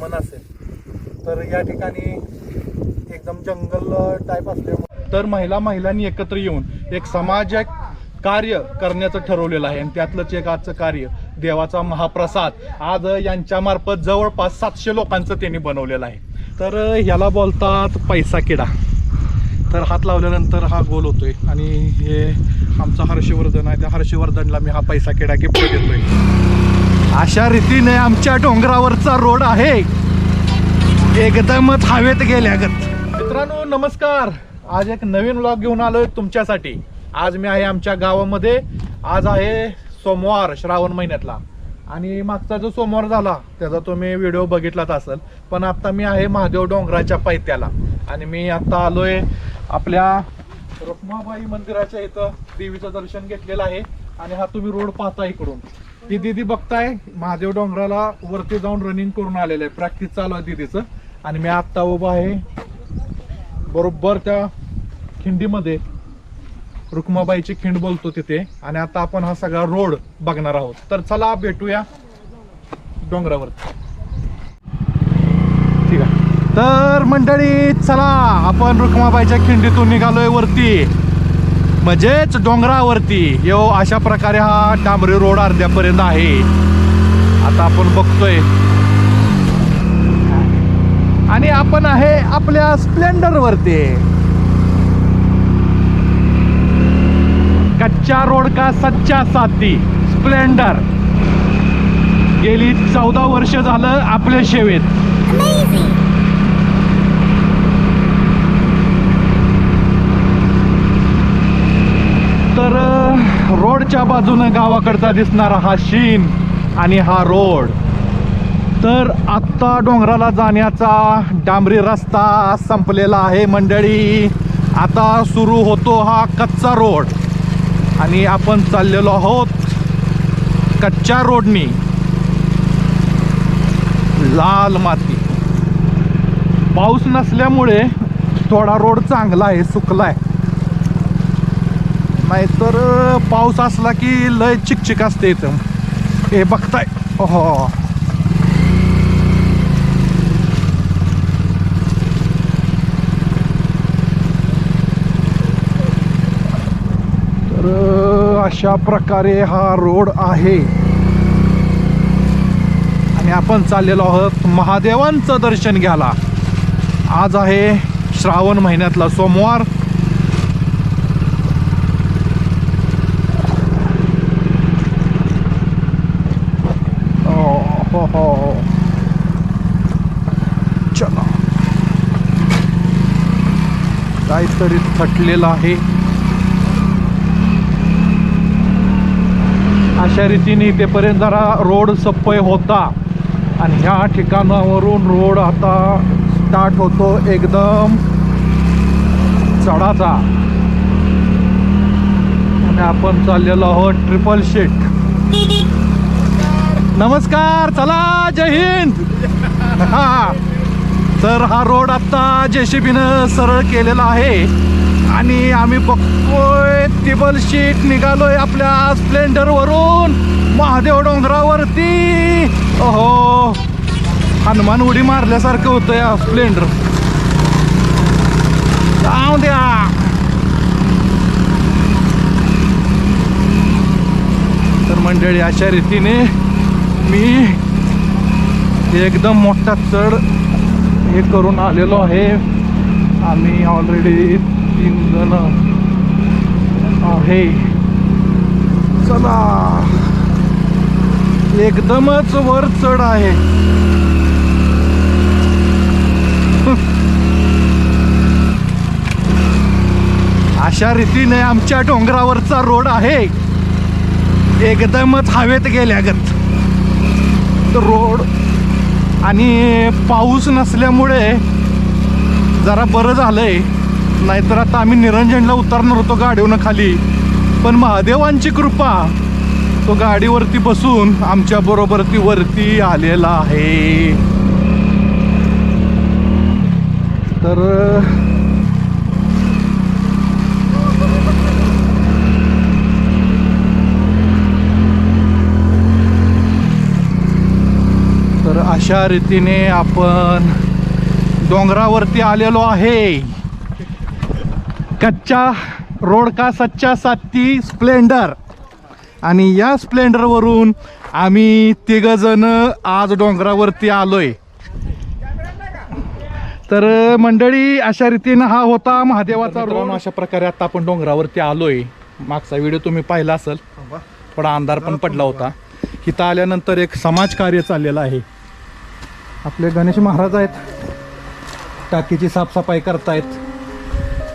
मन असेल. तर या ठिकाणी एकदम जंगल टाईप असल्यामुळे तर महिला महिलांनी एकत्र येऊन एक समाज कार्य करण्याचं ठरवलेलं आहे. आणि त्यातलंच एक आजचं कार्य देवाचा महाप्रसाद. आज यांच्या मार्फत जवळपास सातशे लोकांचं त्यांनी बनवलेलं आहे. तर ह्याला बोलतात पैसा किडा. तर हात लावल्यानंतर हा गोल होतोय. आणि हे आमचं हर्षवर्धन आहे. त्या हर्षवर्धनला मी हा पैसा किडा गिफ्ट देतोय. अशा रीतीने आमच्या डोंगरावरचा रोड आहे. एकदमच हवेत गेल्यागत. मित्रांनो नमस्कार. आज एक नवीन व्लॉग घेऊन आलोय तुमच्यासाठी. आज मी आहे आमच्या गावामध्ये. आज आहे सोमवार श्रावण महिन्यातला. आणि मागचा जो सोमवार झाला त्याचा तुम्ही व्हिडिओ बघितलाच असेल. पण आत्ता मी आहे महादेव डोंगराच्या पायथ्याला आणि मी आत्ता आलोय आपल्या रुक्माबाई मंदिराच्या इथं देवीचं दर्शन घेतलेलं आहे. आणि हा तुम्ही रोड पाहता इकडून. ती दिदी बघताय महादेव डोंगराला वरती जाऊन रनिंग करून आलेलं आहे प्रॅक्टिस चालू आहे दिदीचं. आणि मी आत्ता उभा आहे बरोबर त्या खिंडीमध्ये. रुक्माबाईची खिंड बोलतो तिथे. आणि आता आपण हा सगळा रोड बघणार आहोत. तर चला भेटूया डोंगरावर. ठीक आहे. तर मंडळी चला. आपण रुक्माबाईच्या खिंडीतून निघालोय वरती. म्हणजेच डोंगरावरती. यो अशा प्रकारे हा डांबरी रोड अर्ध्यापर्यंत आहे. आता आपण बघतोय. आणि आपण आहे आपल्या स्प्लेंडर वरती कच्चा रोड का सच्चा साथी? स्प्लेंडर. गेली चौदा वर्ष झालं आपल्या सेवेत तर अ, बाजूनं बाजूने गावाकडचा दिसणारा हा शीन आणि हा रोड. तर आत्ता डोंगराला जाण्याचा डांबरी रस्ता संपलेला आहे मंडळी. आता सुरू होतो हा कच्चा रोड. आणि आपण चाललेलो आहोत कच्च्या रोडनी. लाल माती. पाऊस नसल्यामुळे थोडा रोड चांगला आहे सुकला आहे. नाहीतर पाऊस असला की लय चिकचिक असते इथं. हे बघताय. हो तर अशा प्रकारे हा रोड आहे. आणि आपण चाललेलो आहोत महादेवांचं दर्शन घ्यायला. आज आहे श्रावण महिन्यातला सोमवार हो हो हो हो. चला काहीतरी थटलेलं आहे. अशा रीतीने इथेपर्यंत जरा रोड सप्पय होता. आणि ह्या ठिकाणावरून रोड आता स्टार्ट होतो एकदम चढाचा. आणि आपण चाललेलो आहोत ट्रिपल शीट नमस्कार चला जय हिंद. हा. तर हा रोड आता जेसीबीनं सरळ केलेला आहे. आणि आम्ही बघतोय टेबल शीट निघालोय आपल्या स्प्लेंडरवरून महादेव डोंगरावरती. ओहो. हनुमान उडी मारल्यासारखं होतं या स्प्लेंडर. जाऊ द्या. तर मंडळी अशा रीतीने मी एकदम मोठा चढ हे करून आलेलो आहे. आम्ही ऑलरेडी तीन जण आहे. चला. एकदमच वर चढ आहे. अशा रीतीने आमच्या डोंगरावरचा रोड आहे. एकदमच हवेत गेल्यागत. रोड आणि पाऊस नसल्यामुळे जरा बरं झालं आहे नाहीतर आता आम्ही निरंजनला उतरणार होतो गाडीवरून खाली. पण महादेवांची कृपा तो गाडीवरती बसून आमच्या बरोबर ती वरती आलेला आहे. तर तर अशा रीतीने आपण डोंगरावरती आलेलो आहे. कच्चा रोड का सच्चा साथी स्प्लेंडर? आणि या स्प्लेंडरवरून आम्ही तिघजण आज डोंगरावरती आलोय. तर मंडळी अशा रीतीनं हा होता महादेवाचा रोड अशा प्रकारे आता आपण डोंगरावरती आलोय. मागचा व्हिडिओ तुम्ही पाहिला असेल. थोडा अंधार पण पडला होता. इथं आल्यानंतर एक समाजकार्य चाललेलं आहे. आपले गणेश महाराज आहेत. टाकीची साफसफाई करतायत.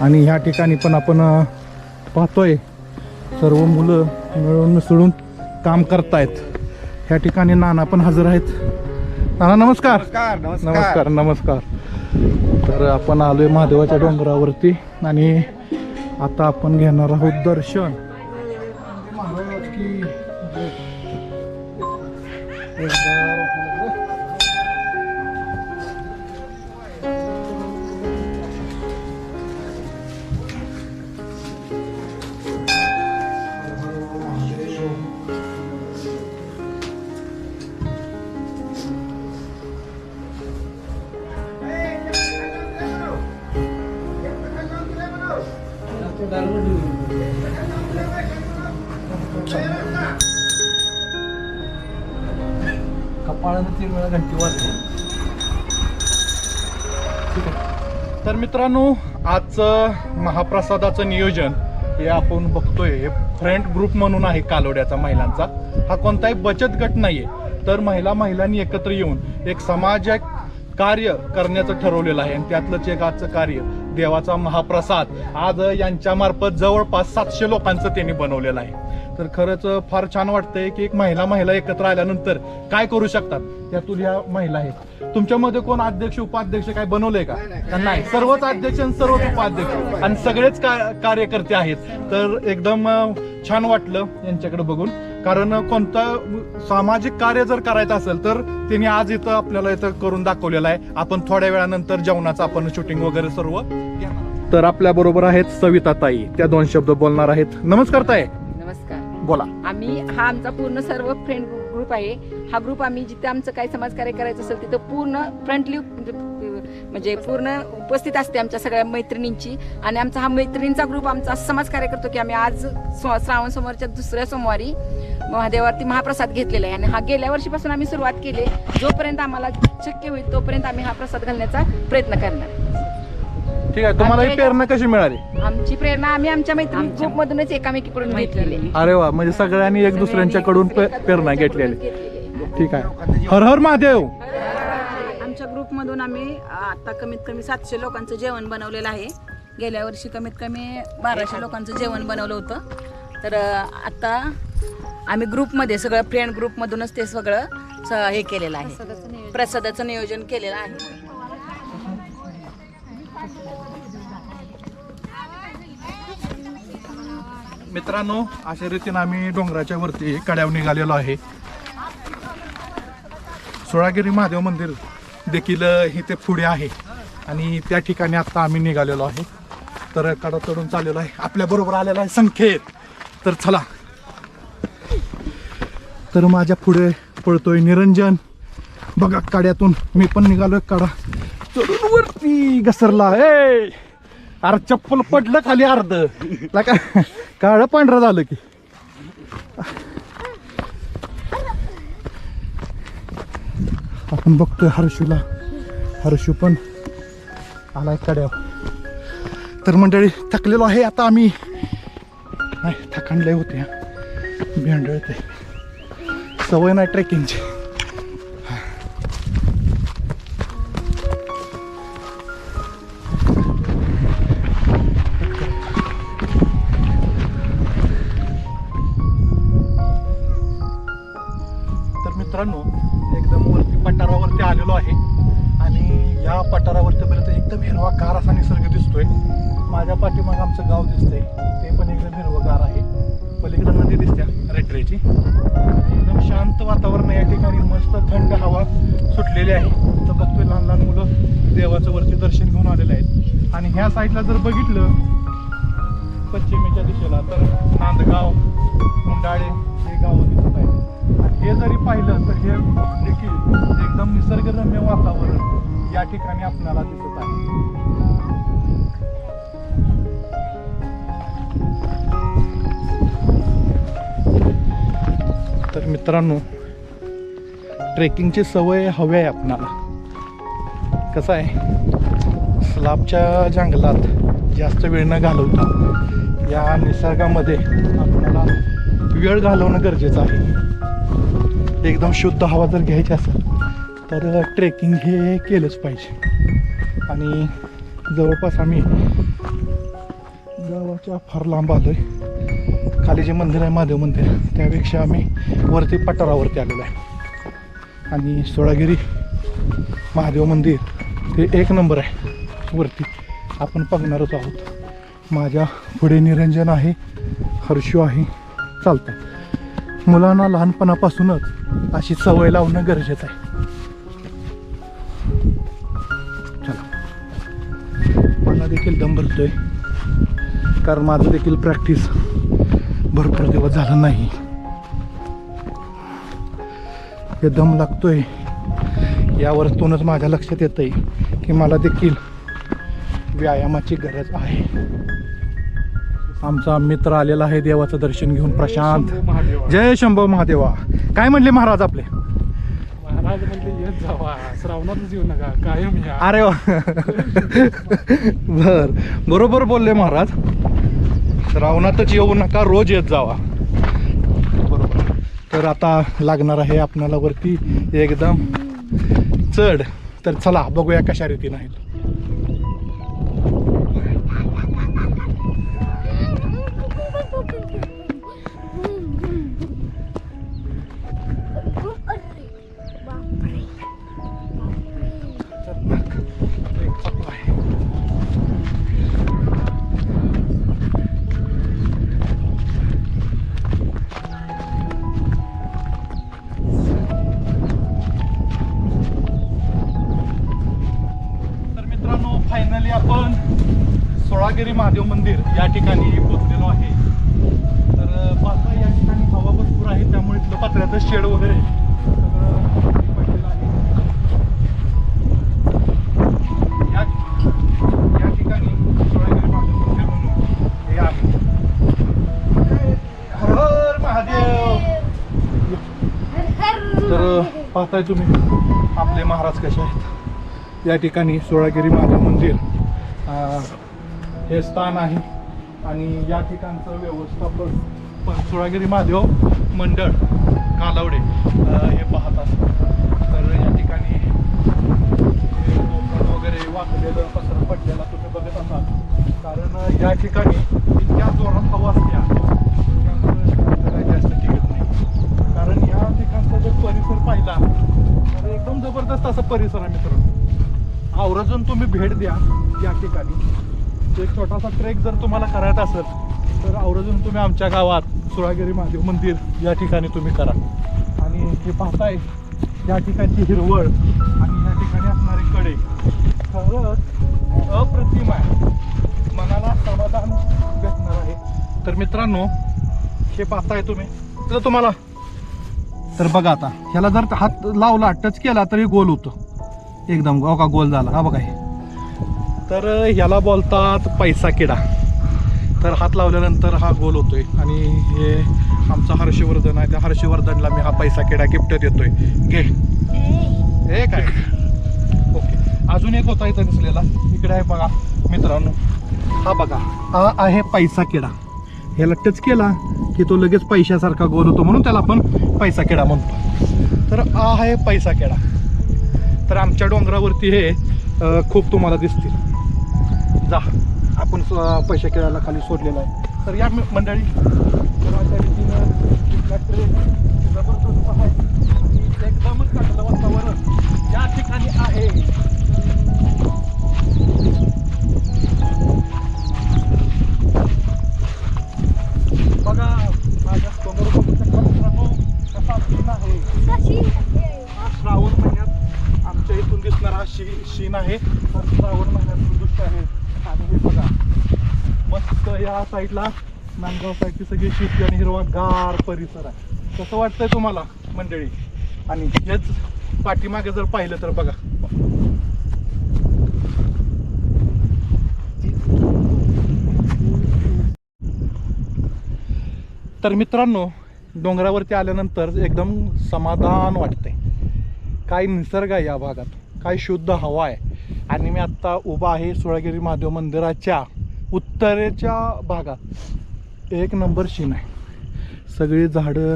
आणि ह्या ठिकाणी पण आपण पाहतोय. सर्व मुलं मिळून मिसळून काम करतायत. ह्या ठिकाणी नाना पण हजर आहेत. नाना नमस्कार. नमस्कार नमस्कार. नमस्कार तर आपण आलोय महादेवाच्या डोंगरावरती आणि आता आपण घेणार आहोत दर्शन. कपाळानं तीन वेळा घंटी वाजते ठीक आहे. तर मित्रांनो आजचं महाप्रसादाचं नियोजन हे आपण बघतोय. हे फ्रेंड ग्रुप म्हणून आहे कालोड्याचा महिलांचा. हा कोणताही बचत गट नाहीये. तर महिला महिलांनी एकत्र येऊन एक समाज कार्य करण्याचं ठरवलेलं आहे. आणि त्यातलंच एक आजचं कार्य देवाचा महाप्रसाद. आज यांच्या मार्फत जवळपास सातशे लोकांचं त्यांनी बनवलेलं आहे. तर खरंच फार छान वाटतंय की एक महिला महिला एकत्र आल्यानंतर काय करू शकतात? त्यातून ह्या महिला आहेत. तुमच्यामध्ये कोण अध्यक्ष उपाध्यक्ष काय बनवलंय का? नाही सर्वच अध्यक्ष आणि सर्वच उपाध्यक्ष. आणि सगळेच का- कार्यकर्ते आहेत. तर एकदम छान वाटलं यांच्याकडे बघून. कारण कोणतं सामाजिक कार्य जर करायचं असेल तर त्यांनी आज इथं आपल्याला इथं करून दाखवलेलं आहे. आपण थोड्या वेळानंतर जेवणाचं आपण शूटिंग वगैरे सर्व. तर आपल्या बरोबर आहेत सविता ताई त्या दोन शब्द बोलणार आहेत. नमस्कार ताई. नमस्कार. बोला. आम्ही हा आमचा पूर्ण सर्व फ्रेंड ग्रुप आहे. हा ग्रुप आम्ही जिथे आमचं काही समाजकार्य करायचं असेल तिथं पूर्ण फ्रंटली म्हणजे, म्हणजे पूर्ण उपस्थित असते आमच्या सगळ्या मैत्रिणींची. आणि आमचा हा मैत्रिणींचा ग्रुप आमचा समाजकार्य करतो की आम्ही आज श्रावण सोमवारच्या दुसऱ्या सोमवारी महादेवावरती महाप्रसाद घेतलेला आहे. आणि हा गेल्या वर्षीपासून आम्ही सुरुवात केली जोपर्यंत आम्हाला शक्य होईल तोपर्यंत आम्ही हा प्रसाद घालण्याचा प्रयत्न करणार ठीक आहे तुम्हाला ही प्रेरणा कशी मिळाली? आमची प्रेरणा आम्ही आमच्या मैत्रिणी ग्रुपमधूनच एकामेकीकडून घेतलेली. आहे. अरे वा म्हणजे सगळ्यांनी एक दुसऱ्यांच्याकडून पे- प्रेरणा घेतलेली. ठीक आहे. हर हर महादेव. आमच्या ग्रुपमधून आम्ही आता कमीत कमी सातशे लोकांचं जेवण बनवलेलं आहे. गेल्या वर्षी कमीत कमी बाराशे लोकांचं जेवण बनवलं होतं. तर अ, आता आम्ही ग्रुपमध्ये सगळं फ्रेंड ग्रुपमधूनच ते सगळं स- हे केलेलं आहे. प्रसादाचं नियोजन केलेलं आहे. मित्रांनो अशा रीतीने आम्ही डोंगराच्या वरती कड्यावर निघालेलो आहे. सोळागिरी महादेव मंदिर देखील इथे पुढे आहे आणि त्या ठिकाणी आता आम्ही निघालेलो आहे. तर कडा चढून चाललेलो आहे. आपल्या बरोबर आलेला आहे संख्येत तर चला. तर माझ्या पुढे पळतोय निरंजन. बघा काड्यातून मी पण निघालोय. काढा चढून वरती घसरला. ए! अरे चप्पल पडलं खाली अर्ध. काय काळं पांढरं झालं की. आपण बघतोय हर्षूला. हर्षू पण आलाय कड्यावर. तर मंडळी थकलेलो आहे. आता आम्ही नाही थकांडले होते. भेंडळते. सवय नाही ट्रेकिंगची. बघतोय लहान लहान मुलं देवाचं वरती दर्शन घेऊन आलेले आहेत. आणि ह्या साईडला जर बघितलं पश्चिमेच्या दिशेला तर नांदगाव मुंडाळे हे गाव दिसत आहेत. आणि हे जरी पाहिलं तर हे देखील एकदम निसर्गरम्य वातावरण या ठिकाणी आपल्याला दिसत आहे. तर मित्रांनो ट्रेकिंगची सवय हवी आहे आपणाला कसं आहे? स्लाबच्या जंगलात जास्त वेळ न घालवता या निसर्गामध्ये आपल्याला वेळ घालवणं गरजेचं आहे. एकदम शुद्ध हवा जर घ्यायची असेल तर ट्रेकिंग हे केलंच पाहिजे. आणि जवळपास आम्ही गावाच्या फार लांब आलोय. खाली जे मंदिर आहे महादेव मंदिर त्यापेक्षा आम्ही वरती पठारावरती आलेलो आहे. आणि सोळागिरी महादेव मंदिर ते एक नंबर आहे. वरती आपण बघणारच आहोत. माझ्या पुढे निरंजन आहे हर्षू आहे चालतात मुलांना लहानपणापासूनच अशी सवय लावणं गरजेचं आहे. चला. मला देखील दम भरतोय. कारण माझं देखील प्रॅक्टिस भरपूर दिवस झाला नाही. हे दम लागतोय यावरतूनच माझ्या लक्षात येतंय. की मला देखील व्यायामाची गरज आहे. आमचा मित्र आलेला आहे देवाचं दर्शन घेऊन प्रशांत. जय शंभो महादेवा. काय म्हणले महाराज आपले? महाराज म्हणले येत जावा श्रावणातच येऊ नका कायम अरे वा. बर. बरोबर बोलले महाराज. श्रावणातच येऊ नका रोज येत जावा. बरोबर. तर आता लागणार आहे आपणाला वरती एकदम चढ. तर चला बघूया कशा रीतीनं आहे ठिकाणी पोचलेलो आहे. तर पाहता या ठिकाणी हवा भरपूर आहे त्यामुळे इथलं पत्र्याचं शेड वगैरे सगळं पडलेलं आहे. या या ठिकाणी सोळागिरी मंदिर म्हणून हे आहे हर हर महादेव तर पाहताय तुम्ही आपले महाराज कसे आहेत? या ठिकाणी सोळागिरी महादेव मंदिर हे स्थान आहे. आणि या ठिकाणचं व्यवस्थापक पण महादेव मंडळ कालावडे हे पाहत असतात. तर या ठिकाणी कोकण वगैरे वाकलेलं पसर पडलेला तुम्ही बघत असाल. कारण या ठिकाणी इतक्या जोरात हवा असत्या त्यामुळे जास्त टिकत नाही. कारण या ठिकाणचा जर परिसर पाहिला तर एकदम जबरदस्त असा परिसर आहे मित्रांनो. आवर्जून तुम्ही भेट द्या या ठिकाणी. एक छोटासा ट्रेक जर तुम्हाला करायचा असेल तर आवर्जून तुम्ही आमच्या गावात सुळागिरी महादेव मंदिर या ठिकाणी तुम्ही करा. आणि हे पाहताय या ठिकाणची हिरवळ आणि या ठिकाणी असणारे कडे खरंच अप्रतिम आहे. मनाला समाधान भेटणार आहे. तर मित्रांनो हे पाहताय तुम्ही. तर तुम्हाला तर बघा आता ह्याला जर हात लावला टच केला तरी गोल होतो. एकदम हो का गोल झाला. हा बघा हे. तर ह्याला बोलतात पैसा किडा. तर हात लावल्यानंतर हा गोल होतोय आणि हे आमचा हर्षवर्धन आहे. त्या हर्षवर्धनला मी हा पैसा किडा गिफ्ट देतोय. घे. हे. काय? ओके. अजून एक होता इथं दिसलेला. इकडे आहे बघा मित्रांनो. हा बघा हा आहे पैसा किडा. ह्याला टच केला की तो लगेच पैशासारखा गोल होतो म्हणून त्याला आपण पैसा किडा म्हणतो. तर हा आहे पैसा किडा. तर आमच्या डोंगरावरती हे खूप तुम्हाला दिसतील. जा. आपण स- पैसा किड्याला खाली सोडलेला आहे. तर या मंडळी तर अशा रीतीनं इथला ट्रेन जबरदस्त आहे आणि एकदमच चांगलं वातावरण या ठिकाणी आहे. बघा माझ्यासमोर बघू शकता मित्रांनो? कसा सीन आहे? हा श्रावण महिन्यात आमच्या इथून दिसणारा हा शी शीन आहे. श्रावण महिन्यातून दृश्य आहे. आणि हे बघा मस्त या साईडला नांदगाव साईडची सगळी शेती आणि हिरवा गार परिसर आहे. कसं वाटतंय तुम्हाला मंडळी? आणि हेच पाठीमागे जर पाहिलं तर बघा. तर मित्रांनो डोंगरावरती आल्यानंतर एकदम समाधान वाटते काय निसर्ग आहे या भागात. काय शुद्ध हवा आहे. आणि मी आत्ता उभा आहे सुळागिरी महादेव मंदिराच्या उत्तरेच्या भागात. एक नंबर शीन आहे. सगळी झाडं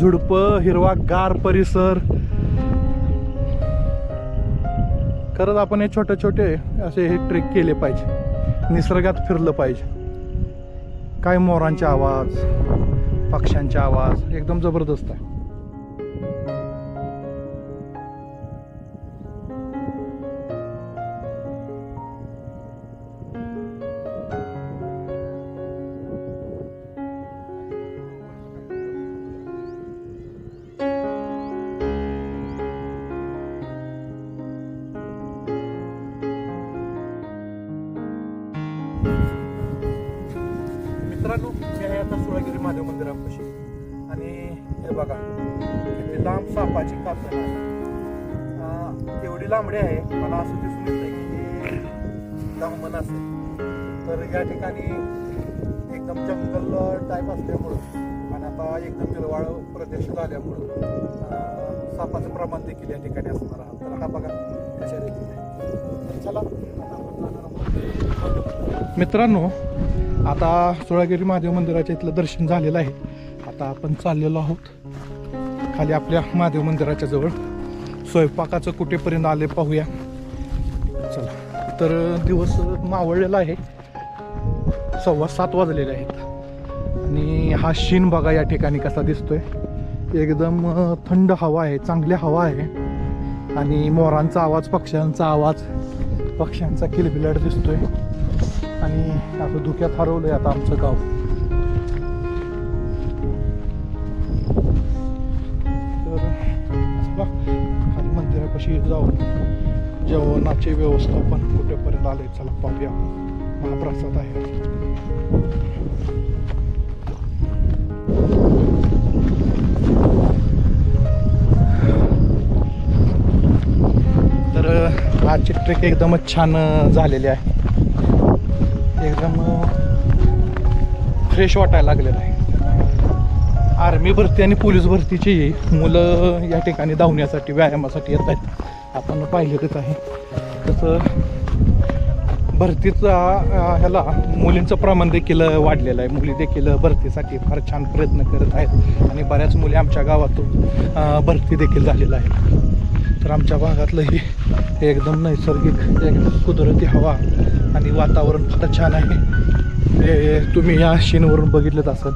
झुडपं हिरवा गार परिसर. खरंच आपण हे छोटे छोटे असे हे ट्रेक केले पाहिजे. निसर्गात फिरलं पाहिजे. काय मोरांचे आवाज पक्ष्यांचे आवाज एकदम जबरदस्त आहे. आहे मला असं दिसून येतं की दामन असेल. तर या ठिकाणी एकदम जंगल टाईप असल्यामुळं आणि आता एकदम हिरवाळ प्रदेश झाल्यामुळं सापाचं प्रमाण देखील या ठिकाणी असणार आहात तर हा बघा कशा रीतीने. चला मित्रांनो आता सोळागिरी महादेव मंदिराच्या इथलं दर्शन झालेलं आहे. आता आपण चाललेलो आहोत खाली आपल्या महादेव मंदिराच्या जवळ. स्वयंपाकाचं कुठेपर्यंत आले पाहूया. चला तर दिवस मावळलेला आहे. सव्वा सात वाजलेले आहेत. आणि हा शीन बघा या ठिकाणी कसा दिसतोय. एकदम थंड हवा आहे चांगली हवा आहे. आणि मोरांचा आवाज पक्ष्यांचा आवाज पक्ष्यांचा किलबिलाट दिसतोय. आणि असं धुक्यात हरवलंय आता आमचं गाव. मंदिरापाशी जाऊन जेवणाचे व्यवस्थापन कुठेपर्यंत आले चला पाहूया. महाप्रसाद आहे. तर आजची ट्रेक एकदमच छान झालेली आहे. एकदम फ्रेश वाटायला लागलेलं आहे. आर्मी भरती आणि पोलीस भरतीची मुलं या ठिकाणी धावण्यासाठी व्यायामासाठी येत आहेत. आपण पाहिलेलंच आहे. तसं भरतीचा ह्याला मुलींचं प्रमाण देखील वाढलेलं आहे. मुली देखील भरतीसाठी फार छान प्रयत्न करत आहेत. आणि बऱ्याच मुली आमच्या गावातून भरती देखील झालेलं आहे तर आमच्या भागातलंही एकदम नैसर्गिक एकदम कुदरती हवा आणि वातावरण फार छान आहे. हे तुम्ही या शीनवरून बघितलंच असाल.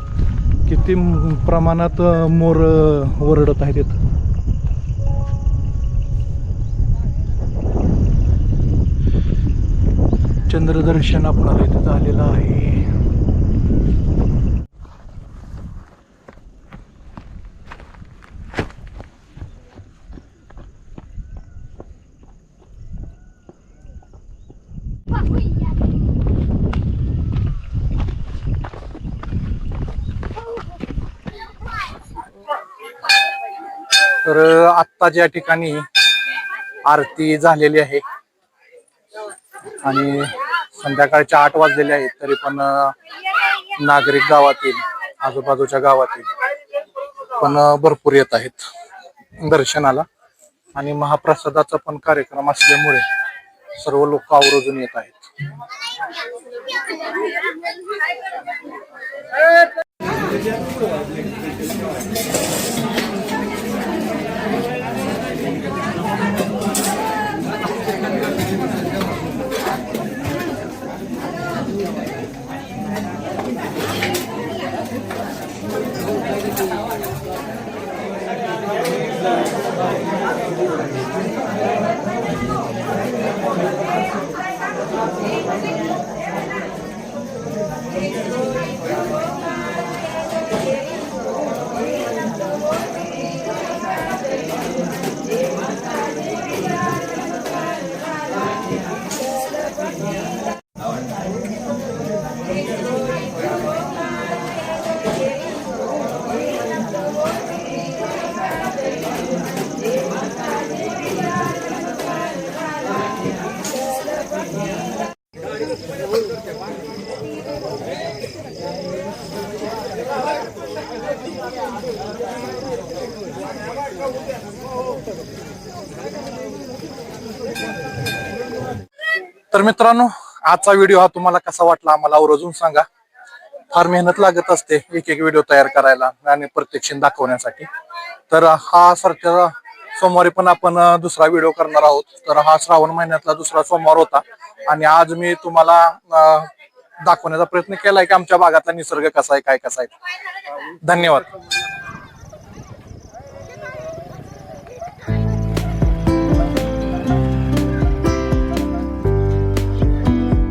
किती प्रमाणात मोर वरडत ओरडत आहेत चंद्रदर्शन आपणाला इथं झालेलं आहे. तर आत्ता ज्या ठिकाणी आरती झालेली आहे. आणि संध्याकाळच्या आठ वाजलेले आहेत तरी पण नागरिक गावातील आजूबाजूच्या गावातील पण भरपूर येत आहेत दर्शनाला. आणि महाप्रसादाचा पण कार्यक्रम असल्यामुळे सर्व लोक आवर्जून येत आहेत. तर मित्रांनो आजचा व्हिडिओ हा तुम्हाला कसा वाटला आम्हाला आवर्जून सांगा. फार मेहनत लागत असते एक एक व्हिडिओ तयार करायला आणि प्रत्यक्षित दाखवण्यासाठी. तर हा सारख्या सोमवारी पण आपण दुसरा व्हिडिओ करणार आहोत. तर हा श्रावण महिन्यातला दुसरा सोमवार होता. आणि आज मी तुम्हाला दाखवण्याचा प्रयत्न केलाय की आमच्या भागातला निसर्ग कसा आहे काय कसा आहे. धन्यवाद.